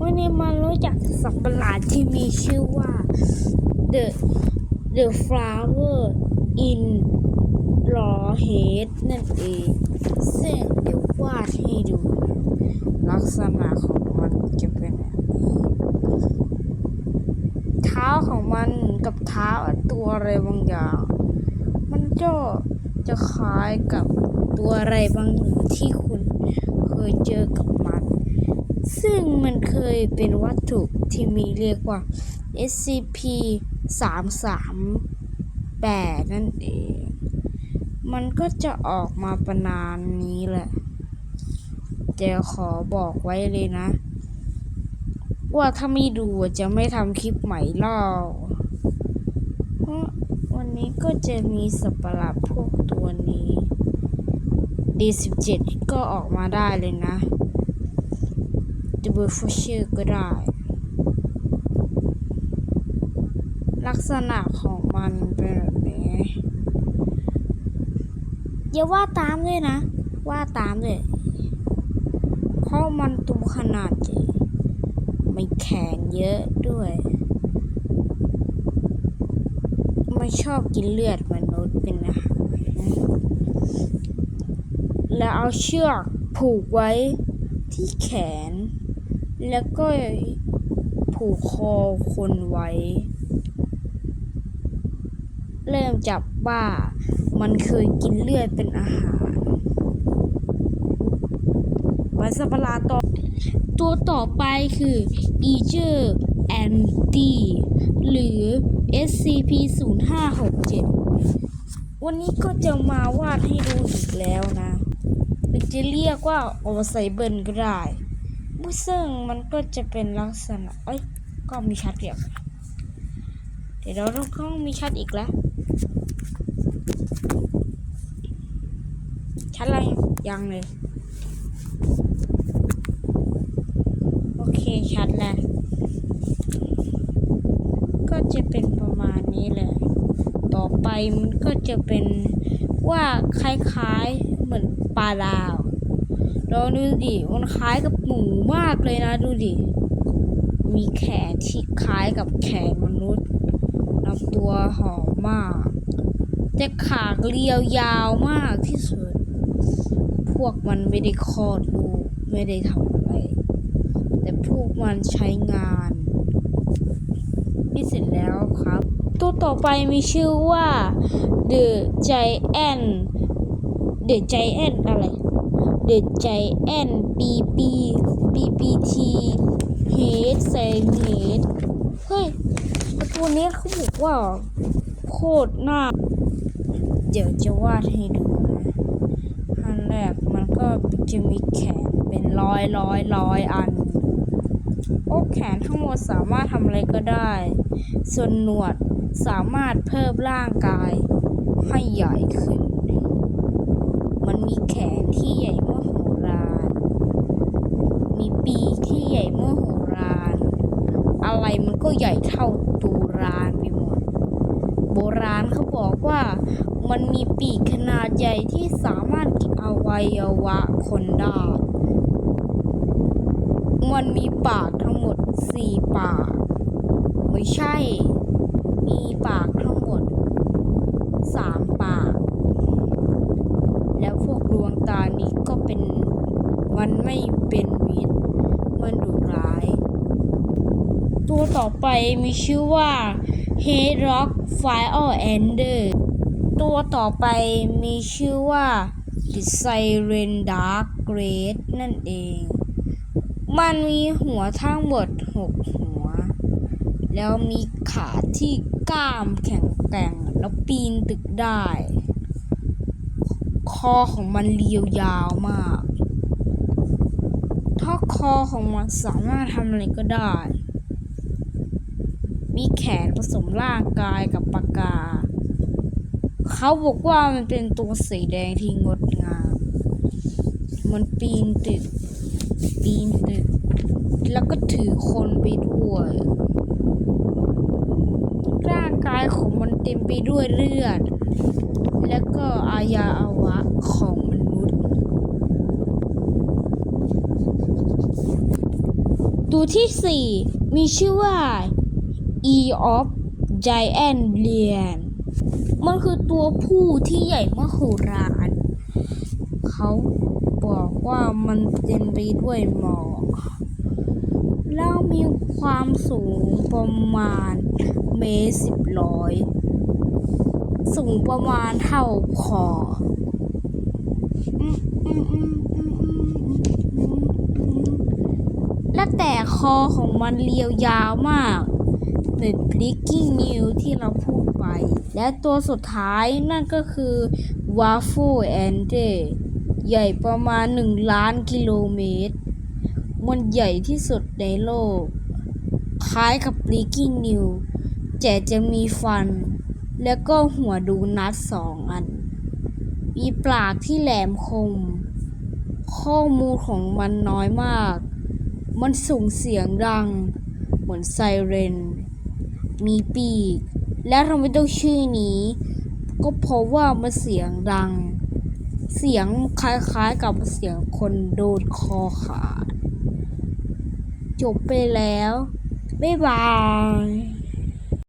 วันนี้มารู้จักสัตว์ประหลาดที่มีชื่อว่า the the flower in raw head นั่นเองซึ่งเดี๋ยววาดให้ดู ลักษณะของมันจะเป็นแบบนี้เท้าของมันกับเท้าตัวอะไรบางอย่าง มันก็จะคล้ายกับตัวอะไรบางอย่างที่คุณเคยเจอกับมัน ซึ่งมันเคยเป็นวัตถุที่มีเรียกว่า SCP 3 3 8นั่นเอง มันก็จะออกมาประมาณนี้แหละแต่ขอบอกไว้เลยนะ ว่าถ้าไม่ดูจะไม่ทำคลิปใหม่เล่าเพราะวันนี้ก็จะมีสัประหลาดพวกตัวนี้ D17 ก็ออกมาได้เลยนะ ดับเบิลฟเชอร์ก็ได้ ลักษณะของมันเป็นแบบนี้อย่าว่าตามด้วยนะ ว่าตามด้วยเพราะมันตัวขนาดใหญ่ไม่แขนเยอะด้วยไม่ชอบกินเลือดมนุษย์เป็นอาหารแล้วเอาเชือกผูกไว้ที่แขน แล้วก็ผูกคอคนไว้ เริ่มจับว่ามันเคยกินเลือดเป็นอาหารวันสัปลาต่อตัวต่อไปคือ e g e r a n t i หรือ SCP 0 5 6 7วันนี้ก็จะมาวาดให้ดูอีกแล้วนะหรือจะเรียกว่าโอไซเบิลก็ได้ ซึ่งมันก็จะเป็นลักษณะเอ้ยก็มีชัดเดียวเดี๋ยวเราต้องต้องมีชัดอีกแล้ว ชัดอะไรยังเลย โอเคชัดแล้ว ก็จะเป็นประมาณนี้เลย ต่อไปมันก็จะเป็นว่าคล้ายๆเหมือนปลาดาว ลองดูดิมันคล้ายกับหมูมากเลยนะดูดิ มีแขนที่คล้ายกับแขนมนุษย์ลำตัวหอมมากแต่ขาเรียวยาวมากที่สุด พวกมันไม่ได้คลอดลูกไม่ได้ทำอะไร แต่พวกมันใช้งานนี่เสร็จแล้วครับ ตัวต่อไปมีชื่อว่า The Giant The Giant อะไร The Giant PP PPT Head s a n Head เฮ้ยตัวนี้เขาบอกว่า โคตรน่า เดี๋ยวจะวาดให้ดูนะอันแรกมันก็จะมีแขนเป็นร้อยร้อยร้อยอัน โอ้แขนทั้งหมดสามารถทำอะไรก็ได้ ส่วนหนวดสามารถเพิ่มร่างกายให้ใหญ่ขึ้นมีแขนที่ใหญ่มโหฬารมีปีกที่ใหญ่มโหฬารอะไรมัน ก็ใหญ่เท่าตูรานไปหมด โบราณเขาบอกว่ามันมีปีกขนาดใหญ่ที่สามารถกินอวัยวะคนได้ มันมีปากทั้งหมดสี่ปาก ไม่ใช่ มีปากทั้งหมดสามปาก แล้วพวกดวงตานี้ก็เป็นมันไม่ตร มันดุร้าย ตัวต่อไปมีชื่อว่า h e d Rock Fire Ender ตัวต่อไปมีชื่อว่า The Siren Dark Great นั่นเอง มันมีหัวทั้งหมดหกหัว แล้วมีขาที่กล้ามแข็งแกร่งแล้วปีนตึกได้ คอของมันเรียวยาวมาก ถ้าคอของมันสามารถทำอะไรก็ได้ มีแขนผสมร่างกายกับปากกา เขาบอกว่ามันเป็นตัวสีแดงที่งดงาม มันปีนตึก ปีนตึก แล้วก็ถือคนไปด้วย ร่างกายของมันเต็มไปด้วยเลือด แล้วก็อายาอาวะของมนุษย์ ตัวที่สี่มีชื่อว่า E of Giant Lion มันคือตัวผู้ที่ใหญ่มโหฬารเขาบอกว่ามันเต็มไปด้วยหมอกแล้วมีความสูงประมาณเมตรสิบร้อยสูงประมาณเท่าคอและแต่คอของมันเรียวยาวมาก เป็น breaking news ที่เราพูดไป และตัวสุดท้ายนั่นก็คือ waffle and day ใหญ่ประมาณ 1 ล้านกิโลเมตร มันใหญ่ที่สุดในโลก คล้ายกับ breaking news แต่จะมีฟัน แล้วก็หัวดูนัดสองอัน มีปากที่แหลมคม ข้อมูลของมันน้อยมาก มันส่งเสียงดัง เหมือนไซเรน มีปีก และทำไมต้องชื่อนี้ ก็เพราะว่ามันเสียงดัง เสียงคล้ายๆกับเสียงคนโดนคอขาด จบไปแล้ว บ๊ายบาย